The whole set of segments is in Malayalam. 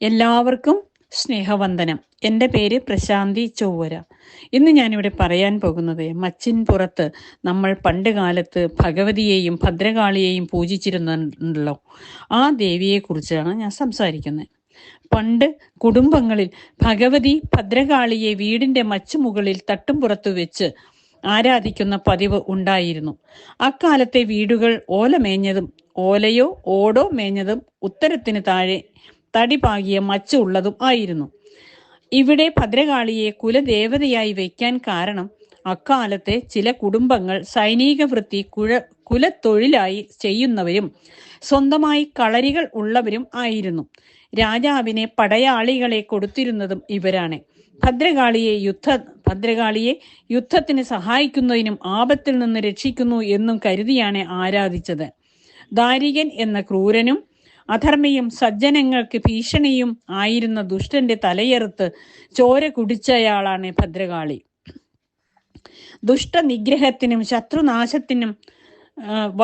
എല്ലാവർക്കും സ്നേഹവന്ദനം. എന്റെ പേര് പ്രശാന്തി ചൊവ്വര. ഇന്ന് ഞാനിവിടെ പറയാൻ പോകുന്നത് മച്ചിൻ പുറത്ത് നമ്മൾ പണ്ട് കാലത്ത് ഭഗവതിയെയും ഭദ്രകാളിയെയും പൂജിച്ചിരുന്നുണ്ടല്ലോ ആ ദേവിയെക്കുറിച്ചാണ് ഞാൻ സംസാരിക്കുന്നത്. പണ്ട് കുടുംബങ്ങളിൽ ഭഗവതി ഭദ്രകാളിയെ വീടിന്റെ മച്ചുമുകളിൽ തട്ടുംപുറത്തു വെച്ച് ആരാധിക്കുന്ന പതിവ് ഉണ്ടായിരുന്നു. അക്കാലത്തെ വീടുകൾ ഓല മേഞ്ഞതും ഓലയോ ഓടോ മേഞ്ഞതും ഉത്തരത്തിന് താഴെ തടി പാകിയ മച്ച് ഉള്ളതും ആയിരുന്നു. ഇവിടെ ഭദ്രകാളിയെ കുലദേവതയായി വയ്ക്കാൻ കാരണം അക്കാലത്തെ ചില കുടുംബങ്ങൾ സൈനിക വൃത്തി കുഴ കുലത്തൊഴിലായി ചെയ്യുന്നവരും സ്വന്തമായി കളരികൾ ഉള്ളവരും ആയിരുന്നു. രാജാവിനെ പടയാളികളെ കൊടുത്തിരുന്നതും ഇവരാണ്. ഭദ്രകാളിയെ യുദ്ധ ഭദ്രകാളിയെ യുദ്ധത്തിന് സഹായിക്കുന്നതിനും ആപത്തിൽ നിന്ന് രക്ഷിക്കുന്നു എന്നും കരുതിയാണ് ആരാധിച്ചത്. ദാരികൻ എന്ന ക്രൂരനും അധർമ്മിയും സജ്ജനങ്ങൾക്ക് ഭീഷണിയും ആയിരുന്ന ദുഷ്ടന്റെ തലയെറുത്ത് ചോര കുടിച്ചയാളാണ് ഭദ്രകാളി. ദുഷ്ടനിഗ്രഹത്തിനും ശത്രുനാശത്തിനും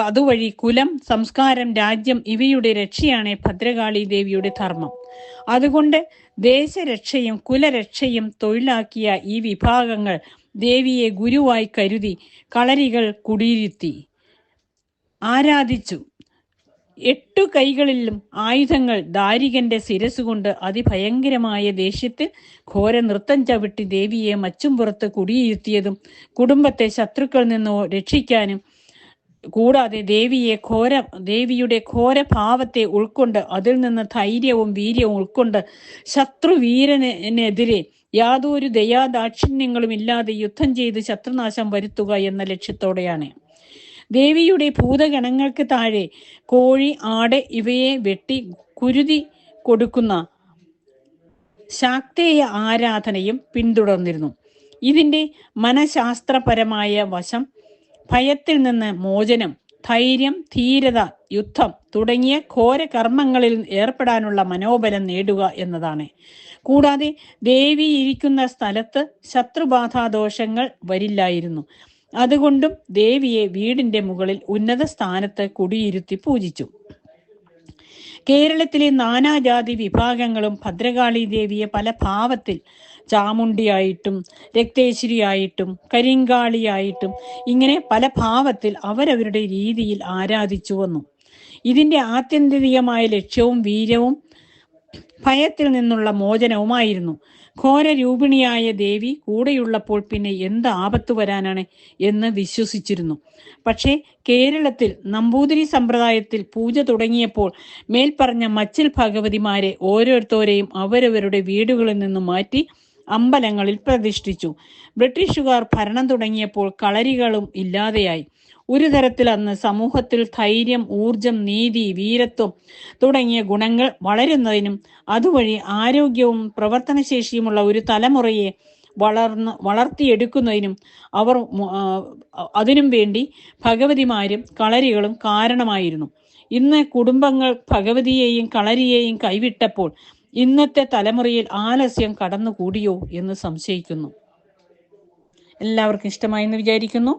അതുവഴി കുലം സംസ്കാരം രാജ്യം ഇവയുടെ രക്ഷയാണ് ഭദ്രകാളി ദേവിയുടെ ധർമ്മം. അതുകൊണ്ട് ദേശരക്ഷയും കുലരക്ഷയും തൊഴിലാക്കിയ ഈ വിഭാഗങ്ങൾ ദേവിയെ ഗുരുവായി കരുതി കളരികൾ കുടിയിരുത്തി ആരാധിച്ചു. എട്ടു കൈകളിലും ആയുധങ്ങൾ ദാരികന്റെ ശിരസുകൊണ്ട് അതിഭയങ്കരമായ ദേഷ്യത്തിൽ ഘോര നൃത്തം ചവിട്ടി ദേവിയെ മച്ചുംപുറത്ത് കുടിയിരുത്തിയതും കുടുംബത്തെ ശത്രുക്കളിൽ നിന്ന് രക്ഷിക്കാനും കൂടാതെ ദേവിയെ ഘോര ദേവിയുടെ ഘോര ഭാവത്തെ ഉൾക്കൊണ്ട് അതിൽ നിന്ന് ധൈര്യവും വീര്യവും ഉൾക്കൊണ്ട് ശത്രുവീരനെതിരെ യാതൊരു ദയാദാക്ഷിണ്യങ്ങളും ഇല്ലാതെ യുദ്ധം ചെയ്ത് ശത്രുനാശം വരുത്തുക എന്ന ലക്ഷ്യത്തോടെയാണ്. ദേവിയുടെ ഭൂതഗണങ്ങൾക്ക് താഴെ കോഴി ആട് ഇവയെ വെട്ടി കുരുതി കൊടുക്കുന്ന ശാക്തേയ ആരാധനയും പിന്തുടർന്നിരുന്നു. ഇതിന്റെ മനഃശാസ്ത്രപരമായ വശം ഭയത്തിൽ നിന്ന് മോചനം ധൈര്യം ധീരത യുദ്ധം തുടങ്ങിയ ഘോര കർമ്മങ്ങളിൽ ഏർപ്പെടാനുള്ള മനോബലം നേടുക എന്നതാണ്. കൂടാതെ ദേവി ഇരിക്കുന്ന സ്ഥലത്ത് ശത്രുബാധാദോഷങ്ങൾ വരില്ലായിരുന്നു. അതുകൊണ്ടും ദേവിയെ വീടിന്റെ മുകളിൽ ഉന്നത സ്ഥാനത്ത് കുടിയിരുത്തി പൂജിച്ചു. കേരളത്തിലെ നാനാജാതി വിഭാഗങ്ങളും ഭദ്രകാളി ദേവിയെ പല ഭാവത്തിൽ ചാമുണ്ടിയായിട്ടും രക്തേശ്വരിയായിട്ടും കരിങ്കാളിയായിട്ടും ഇങ്ങനെ പല ഭാവത്തിൽ അവരവരുടെ രീതിയിൽ ആരാധിച്ചു വന്നു ഇതിന്റെ ആത്യന്തികമായ ലക്ഷ്യവും വീര്യവും ഭയത്തിൽ നിന്നുള്ള മോചനവുമായിരുന്നു. ഘോരരൂപിണിയായ ദേവി കൂടെയുള്ളപ്പോൾ പിന്നെ എന്ത് ആപത്ത് വരാനാണ് എന്ന് വിശ്വസിച്ചിരുന്നു. പക്ഷേ കേരളത്തിൽ നമ്പൂതിരി സമ്പ്രദായത്തിൽ പൂജ തുടങ്ങിയപ്പോൾ മേൽപ്പറഞ്ഞ മച്ചിൽ ഭഗവതിമാരെ ഓരോരുത്തരെയും അവരവരുടെ വീടുകളിൽ നിന്നും മാറ്റി അമ്പലങ്ങളിൽ പ്രതിഷ്ഠിച്ചു. ബ്രിട്ടീഷുകാർ ഭരണം തുടങ്ങിയപ്പോൾ കളരികളും ഇല്ലാതെയായി. ഒരു തരത്തിൽ അന്ന് സമൂഹത്തിൽ ധൈര്യം ഊർജം നീതി വീരത്വം തുടങ്ങിയ ഗുണങ്ങൾ വളരുന്നതിനും അതുവഴി ആരോഗ്യവും പ്രവർത്തനശേഷിയുമുള്ള ഒരു തലമുറയെ വളർന്ന് വളർത്തിയെടുക്കുന്നതിനും അവർ അതിനും വേണ്ടി ഭഗവതിമാരും കളരികളും കാരണമായിരുന്നു. ഇന്ന് കുടുംബങ്ങൾ ഭഗവതിയെയും കളരിയെയും കൈവിട്ടപ്പോൾ ഇന്നത്തെ തലമുറയിൽ ആലസ്യം കടന്നുകൂടിയോ എന്ന് സംശയിക്കുന്നു. എല്ലാവർക്കും ഇഷ്ടമായി എന്ന് വിചാരിക്കുന്നു.